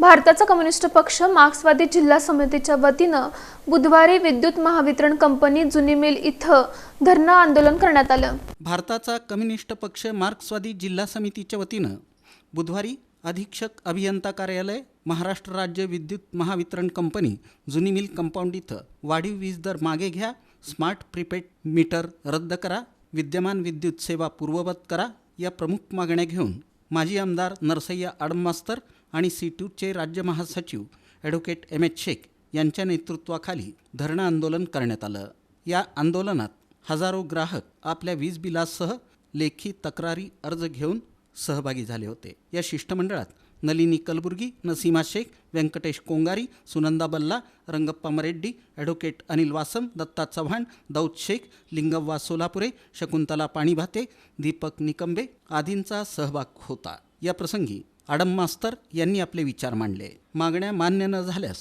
भारताचा कम्युनिस्ट पक्ष मार्क्सवादी जिल्हा समितीच्या वतीनं बुधवारी विद्युत महावितरण कंपनी जुनी मिल इथं धरणं आंदोलन करण्यात आलं. भारताचा कम्युनिस्ट पक्ष मार्क्सवादी जिल्हा समितीच्या वतीनं बुधवारी अधीक्षक अभियंता कार्यालय महाराष्ट्र राज्य विद्युत महावितरण कंपनी जुनी मिल कंपाऊंड इथं वाढीव वीज दर मागे घ्या स्मार्ट प्रीपेड मीटर रद्द करा विद्यमान विद्युत सेवा पूर्ववत करा या प्रमुख मागण्या घेऊन माजी आमदार नरसय्या आडमास्तर आणि सी टूचे राज्य महासचिव ॲडव्होकेट एम एच शेख यांच्या नेतृत्वाखाली धरणं आंदोलन करण्यात आलं. या आंदोलनात हजारो ग्राहक आपल्या वीज बिलासह लेखी तक्रारी अर्ज घेऊन सहभागी झाले होते. या शिष्टमंडळात नलिनी कलबुर्गी नसीमा शेख व्यंकटेश कोंगारी सुनंदा बल्ला रंगप्पा मरेड्डी ॲडव्होकेट अनिल वासम दत्ता चव्हाण दाऊद शेख लिंगव्वा सोलापुरे शकुंतला पाणीभाते दीपक निकंबे आदींचा सहभाग होता. या प्रसंगी आडम मास्तर यांनी आपले विचार मांडले. मागण्या मान्य न झाल्यास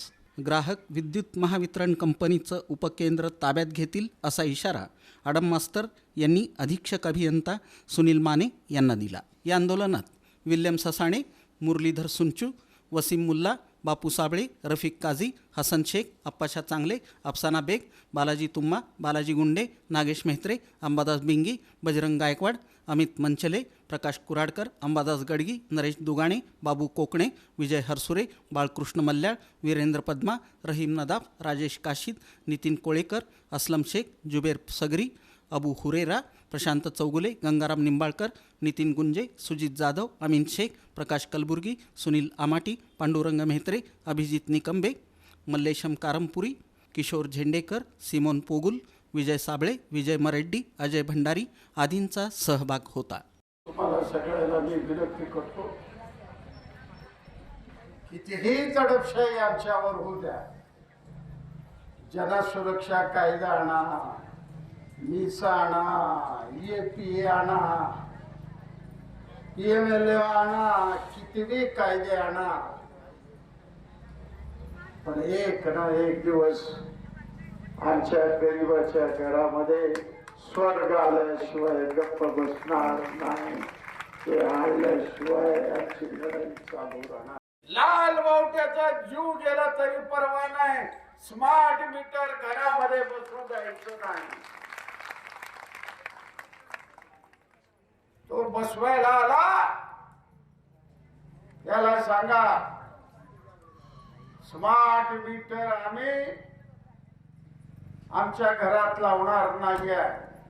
ग्राहक विद्युत महावितरण कंपनीचं उपकेंद्र ताब्यात घेतील असा इशारा आडम मास्तर यांनी अधीक्षक अभियंता सुनील माने यांना दिला. या आंदोलनात विल्यम ससाणे मुरलीधर सुंचू वसीम मुल्ला बापू साबळे रफिक काझी हसन शेख अप्पाशा चांगले अफसाना बेग बालाजी तुम्मा बालाजी गुंडे नागेश मेहत्रे अंबादास बिंगी बजरंग गायकवाड अमित मंचले प्रकाश कुराडकर अंबादास गडगी नरेश दुगाणे बाबू कोकणे विजय हरसुरे बाळकृष्ण मल्ल्याळ वीरेंद्र पद्मा रहीम नदाफ राजेश काशीद नितीन कोळेकर असलम शेख जुबेर सगरी अबू हुरेरा प्रशांत चौगुले गंगाराम निंबाळकर नितीन गुंजे सुजित जाधव अमीन शेख प्रकाश कलबुर्गी सुनील आमाटी पांडुरंग मेहत्रे अभिजित निकंबे मल्लेशम कारमपुरी किशोर झेंडेकर सिमोन पोगुल विजय साबळे विजय मरेड्डी अजय भंडारी आदींचा सहभाग होता. तुम्हाला मी विनंती करतो कितीही दडपशाही आमच्यावर होऊ द्या. जनसुरक्षा कायदा आणा. मिसा आणा आणा एम एल ए आणा कितीही कायदे आणा पण एक ना एक दिवस आमच्या गरीबाच्या घरामध्ये स्वर्ग आल्याशिवाय गप्प बसणार नाही. ते आल्याशिवाय आमची लढाई चालू राहणार. लाल बावट्याचा जीव गेला तरी परवा नाही. स्मार्ट मीटर घरामध्ये बसून जायचं नाही. तो आला? याला सांगा स्मार्ट मीटर आम्ही आमच्या घरात लावणार नाही आहे